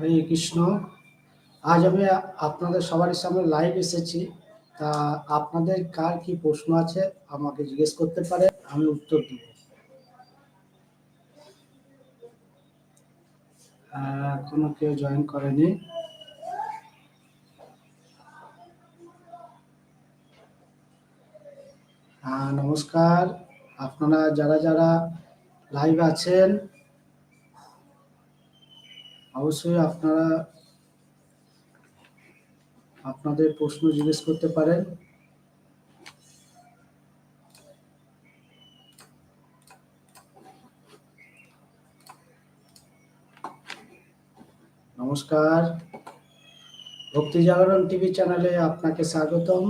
হরে কৃষ্ণ। আজ আমি আপনাদের সবার সামনে লাইভ এসেছি। তা আপনাদের কার কি প্রশ্ন আছে আমাকে জিজ্ঞেস করতে পারে আমি উত্তর দেব। এখনও কেউ জয়েন করেনি। নমস্কার। আপনারা যারা যারা লাইভ আছেন অবশ্যই আপনারা আপনাদের প্রশ্ন জিজ্ঞেস করতে পারেন। নমস্কার। ভক্তি জাগরণ টিভি চ্যানেলে আপনাকে স্বাগতম।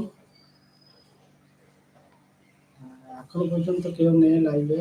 এখনও পর্যন্ত কেউ নেই লাইভে।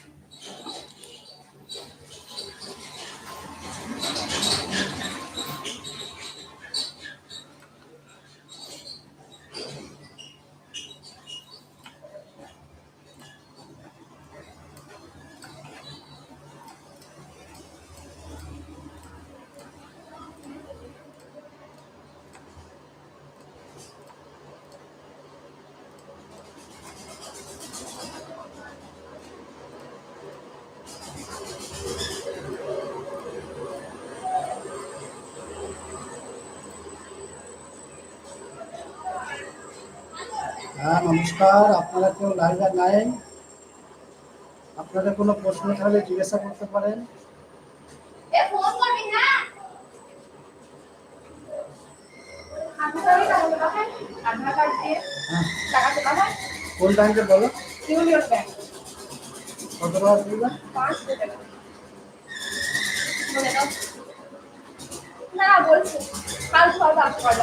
হ্যাঁ নমস্কার। আপনারা কেউ লাইভে নাই? আপনাদের কোনো প্রশ্ন থাকলে জিজ্ঞাসা করতে পারেন। কোন ব্যাংকে বলো? কত টাকা দিবে না বলছি। কাল সব আসতে পারব